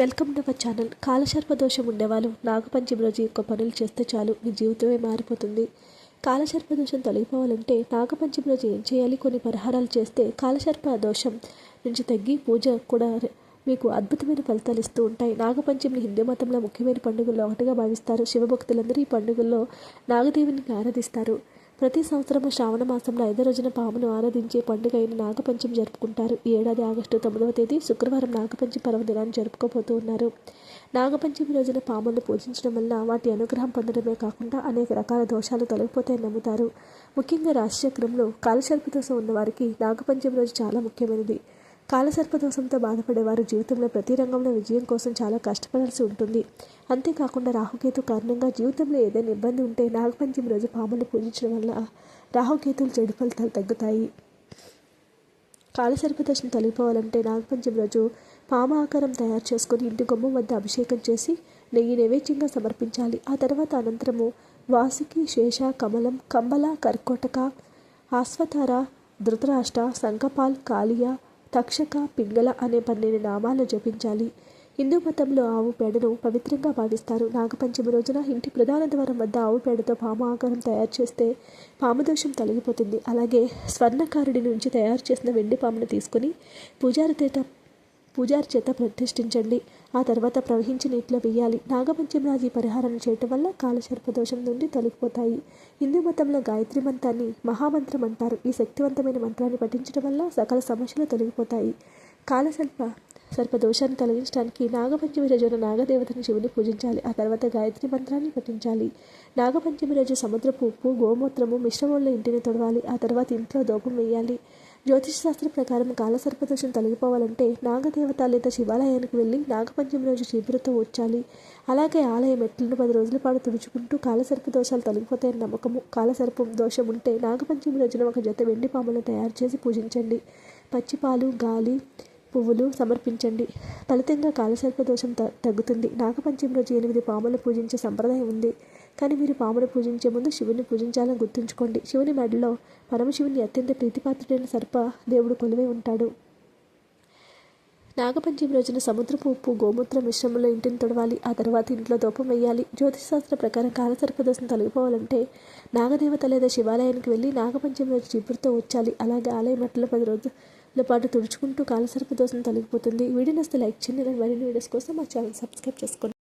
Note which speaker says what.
Speaker 1: Welcome to our channel. కాలసర్ప దోషం ఉండేవాళ్ళు నాగపంచమి రోజు ఎక్కువ పనులు చేస్తే చాలు మీ జీవితమే మారిపోతుంది. కాలసర్ప దోషం తొలగిపోవాలంటే నాగపంచమి రోజు ఏం చేయాలి? కొన్ని పరిహారాలు చేస్తే కాలసర్ప దోషం నుంచి తగ్గి పూజ కూడా మీకు అద్భుతమైన ఫలితాలు ఇస్తూ ఉంటాయి. నాగపంచమిని హిందూ మతంలో ముఖ్యమైన పండుగల్లో ఒకటిగా భావిస్తారు. శివభక్తులందరూ ఈ పండుగల్లో నాగదేవిని ఆరాధిస్తారు. ప్రతి సంవత్సరం శ్రావణ మాసంలో ఐదో రోజున పామును ఆరాధించే పండుగ అయిన నాగపంచం జరుపుకుంటారు. ఈ ఏడాది ఆగస్టు తొమ్మిదవ తేదీ శుక్రవారం నాగపంచమి పర్వదినాన్ని జరుపుకోబోతూ ఉన్నారు. నాగపంచమి రోజున పాములను పూజించడం వల్ల వాటి అనుగ్రహం పొందడమే కాకుండా అనేక రకాల దోషాలు తొలగిపోతాయని నమ్ముతారు. ముఖ్యంగా రాశిచక్రంలో కాలసర్ప దోషం ఉన్నవారికి నాగపంచమి రోజు చాలా ముఖ్యమైనది. కాలసర్పదోషంతో బాధపడేవారు. జీవితంలో ప్రతి రంగంలో విజయం కోసం చాలా కష్టపడాల్సి ఉంటుంది. అంతేకాకుండా రాహుకేతు కారణంగా జీవితంలో ఏదైనా ఇబ్బంది ఉంటే నాగపంచమి రోజు పాములు పూజించడం వల్ల రాహుకేతులు చెడు ఫలితాలు తగ్గుతాయి. కాలసర్పదోషం తొలగిపోవాలంటే నాగపంచమి రోజు పాము ఆకారం తయారు చేసుకుని ఇంటి గుమ్మం వద్ద అభిషేకం చేసి నెయ్యి నైవేద్యంగా సమర్పించాలి. ఆ తర్వాత అనంతరము వాసుకి శేష కమలం కంబల కర్కోటక ఆస్వతార ధృతరాష్ట్ర సంకపాల్ కాళియా తక్షక పింగళ అనే పన్నెండు నామాలు జపించాలి. హిందూ మతంలో ఆవు పేడను పవిత్రంగా భావిస్తారు. నాగపంచమి రోజున ఇంటి ప్రధాన ద్వారం వద్ద ఆవు పేడతో పాము ఆకారం తయారు చేస్తే పాము దోషం తొలగిపోతుంది. అలాగే స్వర్ణకారుడి నుంచి తయారు చేసిన వెండి పామును తీసుకొని పూజారి తేట పూజారి చేత ప్రతిష్ఠించండి. ఆ తర్వాత ప్రవహించి నీటిలో వేయాలి. నాగపంచం రాజు ఈ చేయటం వల్ల కాలశర్పదోషం నుండి తొలగిపోతాయి. హిందూ మతంలో గాయత్రి మంత్రాన్ని మహామంత్రం అంటారు. ఈ శక్తివంతమైన మంత్రాన్ని పఠించడం వల్ల సకల సమస్యలు తొలగిపోతాయి. కాలసర్ప సర్పదోషాన్ని తొలగించడానికి నాగపంచమి రోజున నాగదేవతని శివుని పూజించాలి. ఆ తర్వాత గాయత్రి మంత్రాన్ని పఠించాలి. నాగపంచమి రోజు సముద్రపు ఉప్పు గోమూత్రము మిశ్రమంలో ఇంటిని తొడవాలి. ఆ తర్వాత ఇంట్లో దోపం వేయాలి. శాస్త్రం ప్రకారం కాలసర్పదోషం తొలగిపోవాలంటే నాగదేవత లేదా శివాలయానికి వెళ్ళి నాగపంచమి రోజు చీపురుతో వచ్చాలి. అలాగే ఆలయ మెట్లను పది రోజుల పాటు తుడుచుకుంటూ కాలసర్ప దోషాలు తొలగిపోతాయని నమ్మకము. కాలసర్పం దోషం ఉంటే నాగపంచమి రోజున ఒక జత వెండి పాములను తయారు చేసి పూజించండి. పచ్చిపాలు గాలి పువ్వులు సమర్పించండి. ఫలితంగా కాలసర్ప దోషం త తగ్గుతుంది. నాగపంచమి రోజు ఎనిమిది పాములు పూజించే సంప్రదాయం ఉంది. కానీ మీరు పాములు పూజించే ముందు శివుని పూజించాలని గుర్తుంచుకోండి. శివుని మెడలో పరమశివుని అత్యంత ప్రీతిపాత్రుడైన సర్ప దేవుడు కొలువై ఉంటాడు. నాగపంచమి రోజున సముద్రపు ఉప్పు గోమూత్ర మిశ్రమంలో ఇంటిని తొడవాలి. ఆ తర్వాత ఇంట్లో దూపం వేయాలి. జ్యోతిశాస్త్ర ప్రకారం కాలసర్పదోషం తొలగిపోవాలంటే నాగదేవత లేదా శివాలయానికి వెళ్ళి నాగపంచమి రోజు చీపురుతో వచ్చాలి. అలాగే ఆలయ మట్టిలో పది రోజులు పాటు తుడుచుకుంటూ కాలసర్పదోషం తొలగిపోతుంది. వీడియో నస్తే లైక్ చేయండి. మరిన్ని వీడియోస్ కోసం మా ఛానల్ సబ్స్క్రైబ్ చేసుకోండి.